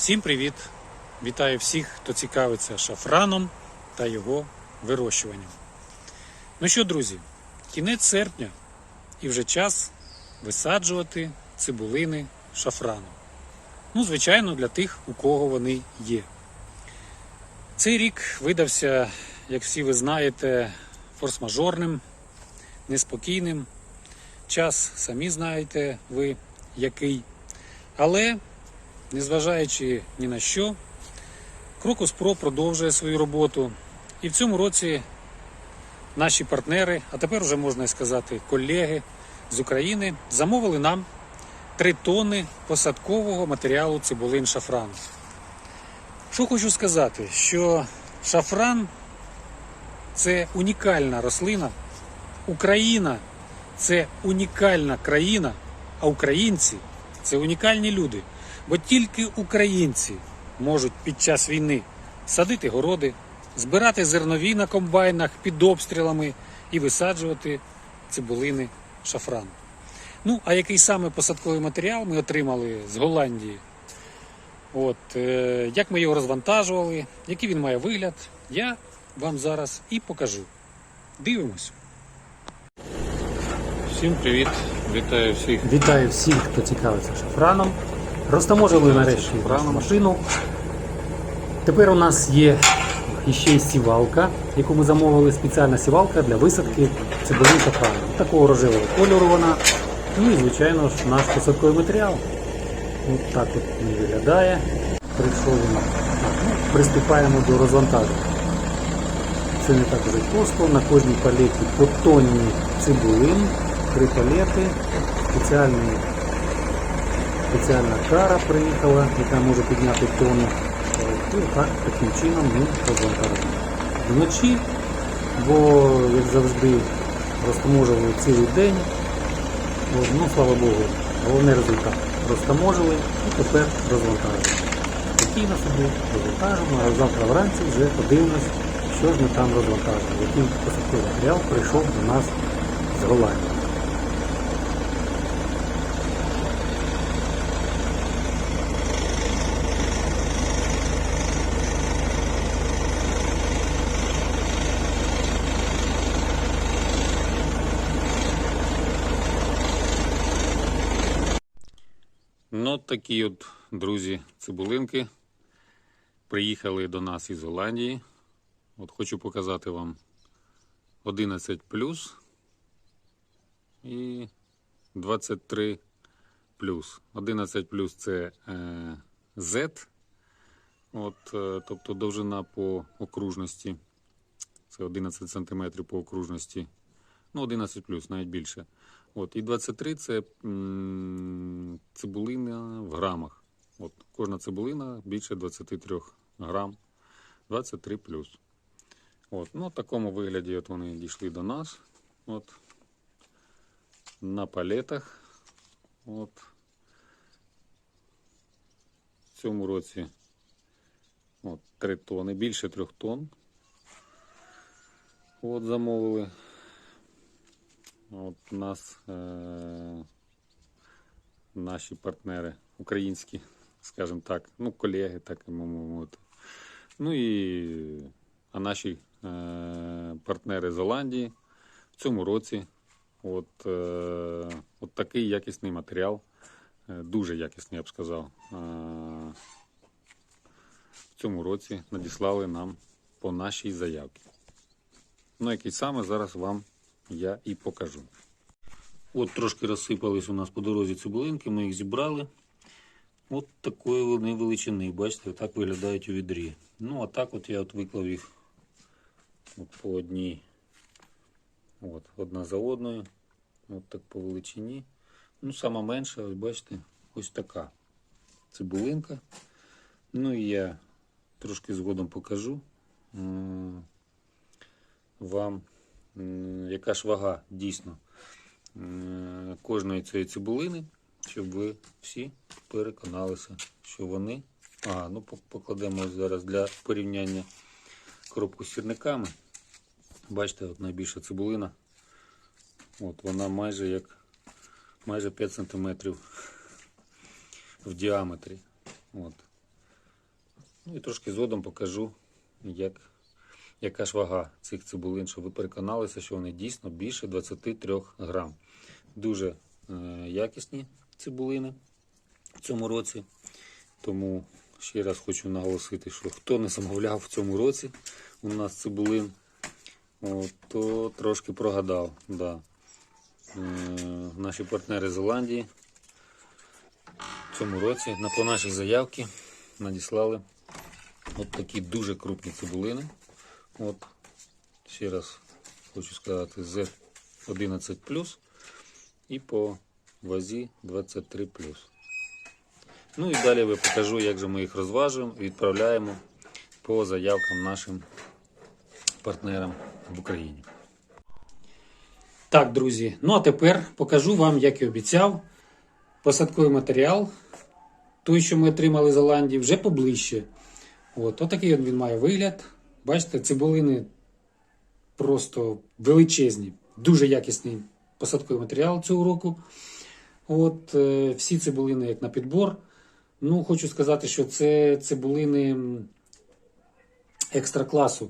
Всім привіт! Вітаю всіх, хто цікавиться шафраном та його вирощуванням. Ну що, друзі, кінець серпня і вже час висаджувати цибулини шафрану. Ну, звичайно, для тих, у кого вони є. Цей рік видався, як всі ви знаєте, форс-мажорним, неспокійним. Час самі знаєте ви який. Але незважаючи ні на що, Крокус Про продовжує свою роботу. І в цьому році наші партнери, а тепер вже можна сказати, колеги з України, замовили нам 3 тонни посадкового матеріалу цибулин шафрану. Що хочу сказати, що шафран це унікальна рослина. Україна це унікальна країна, а українці це унікальні люди. Бо тільки українці можуть під час війни садити городи, збирати зернові на комбайнах під обстрілами і висаджувати цибулини шафрану. Ну, а який саме посадковий матеріал ми отримали з Голландії? От, е, як ми його розвантажували, який він має вигляд, я вам зараз і покажу. Дивимось. Всім привіт! Вітаю всіх Вітаю всіх, хто цікавиться шафраном. Розтаможили нарешті машину. Тепер у нас є іще й сівалка, яку ми замовили. Спеціальна сівалка для висадки цибулин шафрану. Такого рожевого кольору вона. Ну і звичайно ж наш посадковий матеріал. От так от він виглядає. Прийшов він. Ну, приступаємо до розвантаження. Це не так вже просто. На кожній палеті по тонні цибулин, три палети, спеціальний, спеціальна кара приїхала, яка може підняти тонну. І так, таким чином ми розвантажимо. Вночі, бо, як завжди, розтаможували цілий день. Ну, слава Богу, головний результат. Розтаможили і тепер розвантажуємо. Спокійно собі розвантажимо, а завтра вранці вже подивимось, що ж ми там розвантажили, який посадковий матеріал прийшов до нас з Голландії. Ну, такі от, друзі, цибулинки приїхали до нас із Голландії. От хочу показати вам 11 плюс і 23 плюс. 11 плюс це е, Z, от, е, тобто довжина по окружності. Це 11 см по окружності. Ну, 11 плюс, навіть більше. От, і 23 це цибулина в грамах. От, кожна цибулина більше 23 грам. 23 плюс. От, ну, в такому вигляді от вони дійшли до нас. От, на палетах. От. В цьому році от, 3 тони, більше 3 тонн. От замовили. От у нас е- наші партнери українські, скажімо так, ну, колеги, так і мовити. Ну і а наші е- партнери з Голландії в цьому році от, е- от такий якісний матеріал, е, дуже якісний, я б сказав. Е- в цьому році надіслали нам по нашій заявці. Ну, який саме зараз вам я і покажу. От трошки розсипались у нас по дорозі цибулинки, ми їх зібрали. От такої вони величини, бачите, так виглядають у відрі. Ну, а так от я от виклав їх от по одній. От, одна за одною. От так по величині. Ну, сама менша, ось бачите, ось така цибулинка. Ну і я трошки згодом покажу вам яка ж вага дійсно кожної цієї цибулини, щоб ви всі переконалися, що вони. А, ну покладемо зараз для порівняння коробку з сірниками. Бачите, от найбільша цибулина. От вона майже як майже 5 см в діаметрі. От. Ну і трошки згодом покажу, як, яка ж вага цих цибулин, щоб ви переконалися, що вони дійсно більше 23 грам. Дуже е, якісні цибулини в цьому році. Тому ще раз хочу наголосити, що хто не замовляв в цьому році у нас цибулин, от, то трошки прогадав. Да. Е, наші партнери з Зеландії в цьому році на по нашій заявці надіслали от такі дуже крупні цибулини. От, ще раз хочу сказати, з 11 і по вазі 23 Ну і далі я покажу, як же ми їх розважуємо і відправляємо по заявкам нашим партнерам в Україні. Так, друзі, ну а тепер покажу вам, як і обіцяв, посадковий матеріал. Той, що ми отримали з Голландії, вже поближче. От, отакий він має вигляд. Бачите, цибулини просто величезні, дуже якісний посадковий матеріал цього року. От, е, всі цибулини як на підбор. Ну, хочу сказати, що це цибулини екстра класу.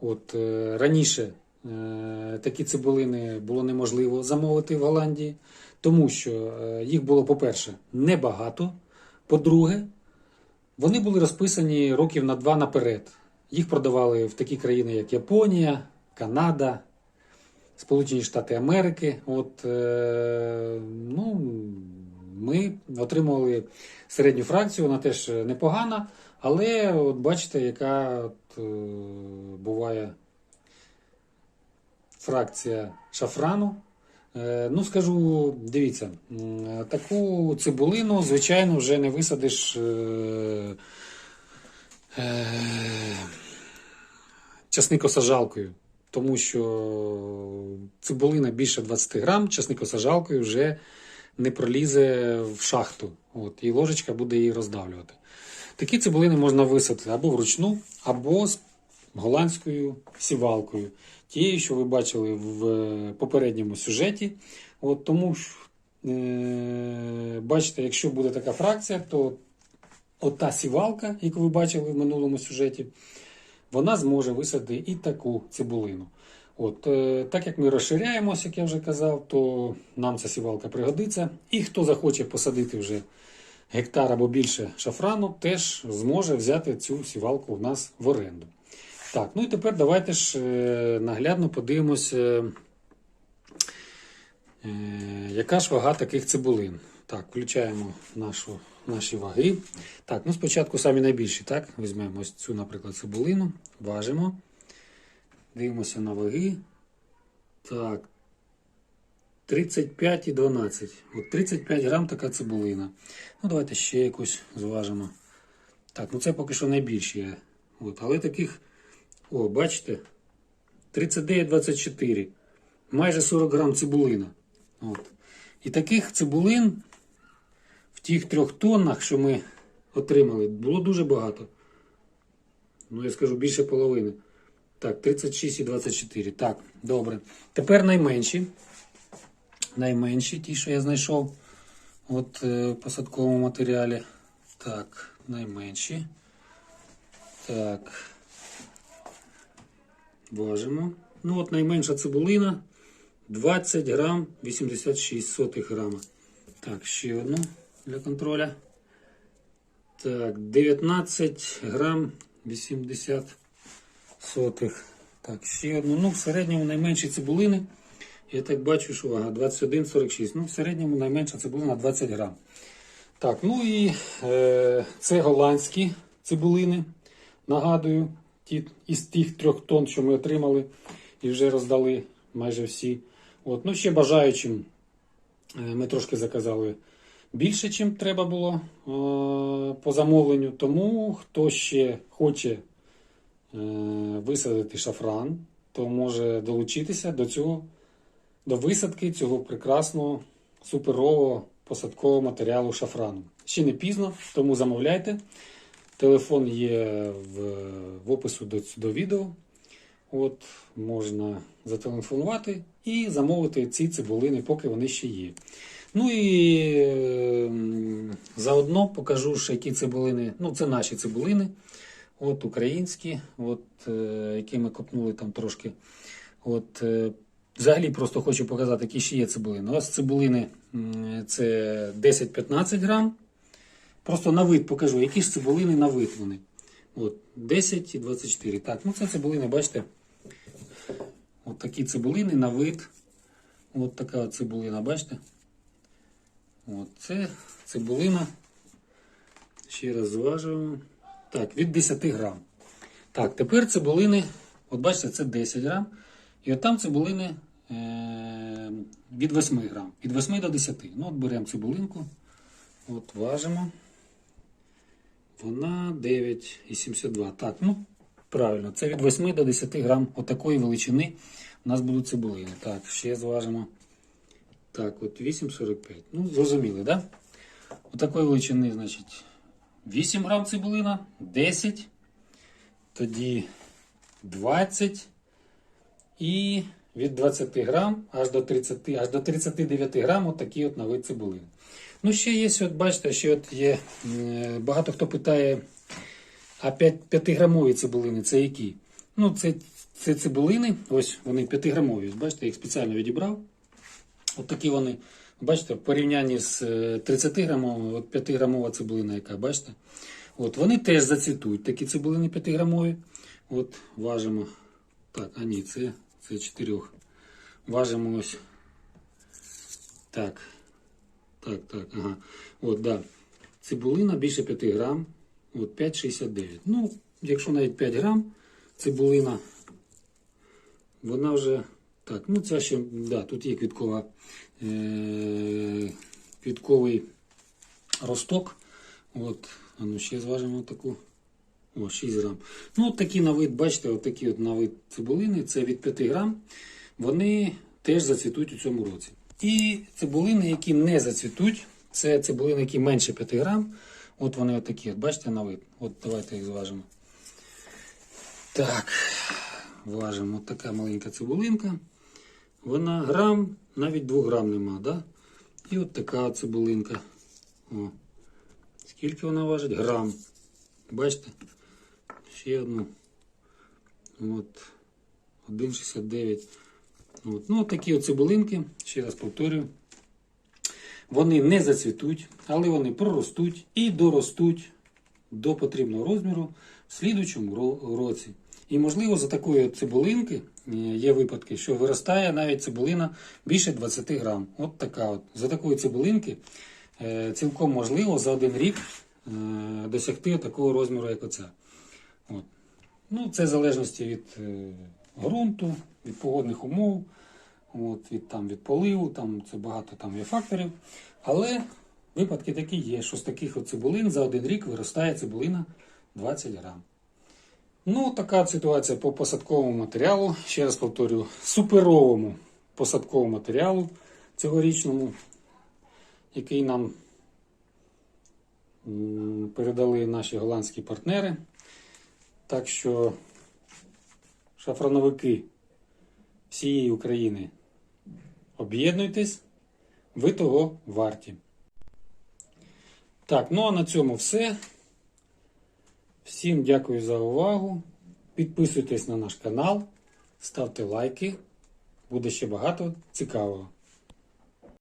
От, е, раніше е, такі цибулини було неможливо замовити в Голландії, тому що їх було, по-перше, небагато. По-друге, вони були розписані років на два наперед. Їх продавали в такі країни, як Японія, Канада, Сполучені Штати Америки. От, е, ну, ми отримували середню фракцію, вона теж непогана, але от бачите, яка от, е, буває фракція шафрану. Е, Ну, скажу, дивіться, таку цибулину, звичайно, вже не висадиш часникосажалкою, тому що цибулина більше 20 грам, часникосажалкою вже не пролізе в шахту. От, і ложечка буде її роздавлювати. Такі цибулини можна висадити або вручну, або з голландською сівалкою. Тією, що ви бачили в е, попередньому сюжеті. От тому е, бачите, якщо буде така фракція, то ота сівалка, яку ви бачили в минулому сюжеті, вона зможе висадити і таку цибулину. От, е, так як ми розширяємося, як я вже казав, то нам ця сівалка пригодиться. І хто захоче посадити вже гектар або більше шафрану, теж зможе взяти цю сівалку у нас в оренду. Так, ну і тепер давайте ж е, наглядно подивимося, е, яка ж вага таких цибулин. Так, включаємо нашу, наші ваги. Так, ну спочатку самі найбільші, так? Візьмемо ось цю, наприклад, цибулину, важимо. Дивимося на ваги. Так. 35 і 12. От 35 грам така цибулина. Ну, давайте ще якусь зважимо. Так, ну це поки що найбільші. От, але таких, о, бачите, 39-24. Майже 40 грам цибулина. От. І таких цибулин в тих трьох тоннах, що ми отримали, було дуже багато. Ну, я скажу більше половини. Так, 36 і 24. Так, добре. Тепер найменші. Найменші, ті, що я знайшов от е, посадковому матеріалі. Так, найменші. Так. Важимо. Ну, от найменша цибулина 20 грам 86 сотих грама. Так, ще одну для контроля. Так, 19 грам 80 сотих. Так, ще одну. Ну, в середньому найменші цибулини. Я так бачу, що вага 21,46. Ну, в середньому найменша цибулина 20 грам. Так, ну і е, це голландські цибулини. Нагадую, ті, із тих трьох тонн, що ми отримали і вже роздали майже всі. От, ну, ще бажаючим, е, ми трошки заказали більше, чим треба було е, по замовленню. Тому хто ще хоче е, висадити шафран, то може долучитися до цього, до висадки цього прекрасного суперового посадкового матеріалу шафрану. Ще не пізно, тому замовляйте. Телефон є в, в опису до, до відео. От можна зателефонувати і замовити ці цибулини, поки вони ще є. Ну і е, заодно покажу, що які цибулини, ну це наші цибулини. От українські, от, е, які ми копнули там трошки. От, е, взагалі просто хочу показати, які ще є цибулини. Ось цибулини це 10-15 грам. Просто на вид покажу, які ж цибулини на вид вони. От, 10 і 24. Так, ну це цибулини, бачите. От такі цибулини на вид. От така цибулина, бачите? От це цибулина. Ще раз зважуємо. Так, від 10 грам. Так, тепер цибулини. От бачите, це 10 грам. І от там цибулини е- від 8 грам. Від 8 до 10. Ну, от беремо цибулинку. От важимо. Вона 9,72. Так, ну, правильно, це від 8 до 10 грам отакої величини у нас будуть цибулини. Так, ще зважимо. Так, от 8,45. Ну, зрозуміли? Да? Отакої величини, значить, 8 грам цибулина, 10, тоді 20 і від 20 грам аж до 30, аж до 39 грам от такі от на цибулини. Ну, ще є, от бачите, ще от є е, багато хто питає, а 5-грамові цибулини це які? Ну, це, це цибулини, ось вони 5-грамові. Бачите, я їх спеціально відібрав. От такі вони, бачите, в порівнянні з е, 30 грамовими, от 5-грамова цибулина, яка, бачите? От вони теж зацвітуть, такі цибулини 5-грамові. От важимо. Так, а ні, це, це 4. Важимо ось. Так. Так, так, ага. От, да. Цибулина більше 5 грам. От 5,69. Ну, якщо навіть 5 грам цибулина, вона вже. Так, ну ця ще, да, тут є квіткова, е- квітковий росток. От, а ну ще зважимо таку. О, 6 грам. Ну, от такі на вид, бачите, от такі от на вид цибулини, це від 5 грам. Вони теж зацвітуть у цьому році. І цибулини, які не зацвітуть, це цибулини, які менше 5 грам. От вони от такі, от, бачите, на вид. От давайте їх зважимо. Так, важимо. От така маленька цибулинка. Вона грам, навіть 2 грам нема, да? І от така цибулинка. О. Скільки вона важить? Грам. Бачите? Ще одну. От. 1,69. От. Ну, от такі цибулинки, ще раз повторюю. Вони не зацвітуть, але вони проростуть і доростуть до потрібного розміру в слідучому році. І, можливо, за такої цибулинки є випадки, що виростає навіть цибулина більше 20 грам. От така от. За такої цибулинки е, цілком можливо за один рік е, досягти такого розміру, як оця. От. Ну, це в залежності від е, ґрунту, від погодних умов, от, від, там, від поливу, там, це багато там є факторів. Але випадки такі є, що з таких цибулин за один рік виростає цибулина 20 грам. Ну, така ситуація по посадковому матеріалу. Ще раз повторю, суперовому посадковому матеріалу цьогорічному, який нам передали наші голландські партнери. Так що шафрановики всієї України об'єднуйтесь, ви того варті. Так, ну а на цьому все. Всім дякую за увагу. Підписуйтесь на наш канал, ставте лайки. Буде ще багато цікавого.